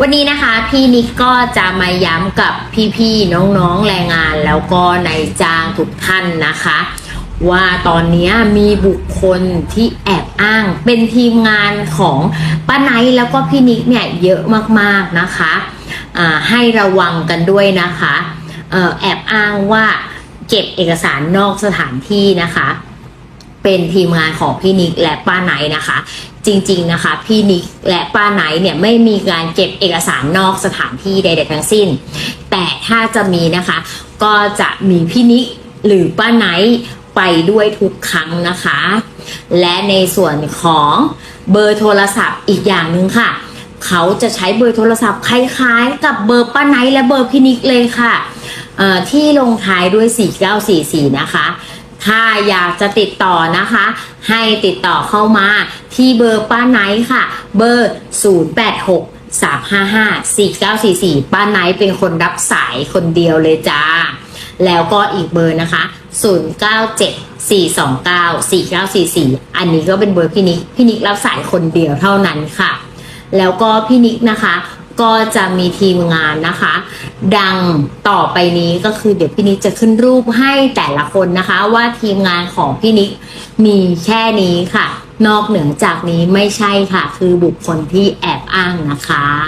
วันนี้นะคะพี่นิกก็จะมาย้ำกับพี่ๆน้องๆแรงงานแล้วก็นายจ้างทุกท่านนะคะ ว่าตอนนี้มีบุคคลที่แอบอ้างเป็นทีมงานของป้าไนแล้วก็พี่นิกเนี่ยเยอะมากๆนะคะให้ระวังกันด้วยนะคะอ่อแอบอ้างว่าเก็บเอกสารนอกสถานที่นะคะ เป็นทีมงานของพี่นิกและป้าไนนะคะ จริงๆนะคะพี่นิกและป้าไนเนี่ยไม่มีการเก็บเอกสารนอกสถานที่ใดๆทั้งสิ้น แต่ถ้าจะมีนะคะ ก็จะมีพี่นิกหรือป้าไนไปด้วยทุกครั้งนะคะ และในส่วนของเบอร์โทรศัพท์อีกอย่างหนึ่งค่ะ เขาจะใช้เบอร์โทรศัพท์คล้ายๆ กับเบอร์ป้าไนและเบอร์พี่นิกเลยค่ะที่ลงท้ายด้วย 4944 นะคะ ถ้าอยากจะติดต่อนะคะ ให้ติดต่อเข้ามาที่เบอร์ป้าไนท์ค่ะ เบอร์ 086 355 4944 ป้าไนท์เป็นคนรับสายคนเดียวเลยจ้า แล้วก็อีกเบอร์นะคะ 097 429 4944 อันนี้ก็เป็นเบอร์พี่นิก พี่นิกรับสายคนเดียวเท่านั้นค่ะ แล้วก็พี่นิกนะคะ ก็จะมีทีมงานนะคะ ดังต่อไปนี้ก็คือเดี๋ยวพี่นิกจะขึ้นรูปให้แต่ละคนนะคะ ว่าทีมงานของพี่นิกมีแค่นี้ค่ะ นอกเหนือจากนี้ไม่ใช่ค่ะ คือบุคคลที่แอบอ้างนะคะ